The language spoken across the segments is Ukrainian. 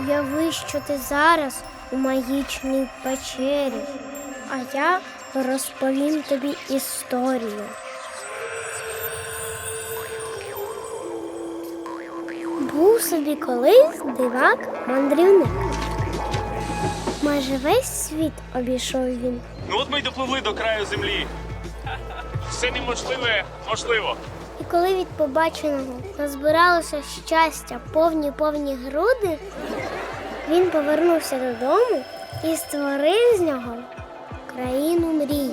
Уяви, що ти зараз у магічній печері, а я розповім тобі історію. Був собі колись дивак мандрівник. Майже весь світ обійшов він. Ну от ми й допливли до краю землі. Все неможливе можливо. І коли від побаченого назбиралося щастя повні повні груди, він повернувся додому і створив з нього країну мрій.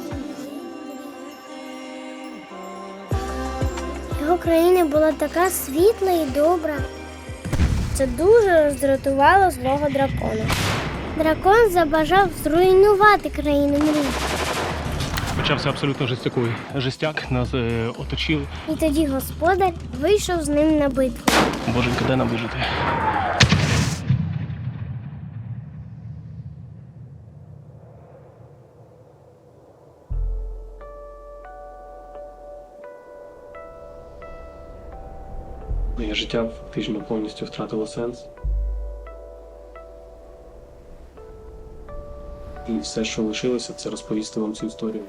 Його країна була така світла і добра. Це дуже роздратувало злого дракона. Дракон забажав зруйнувати країну мрій. Почався абсолютно жестяковий жестяк, нас е, оточили. І тоді господар вийшов з ним на битву. Боженька, де нам вижити? Моє життя фактично повністю втратило сенс. І все, що лишилося, це розповісти вам цю історію.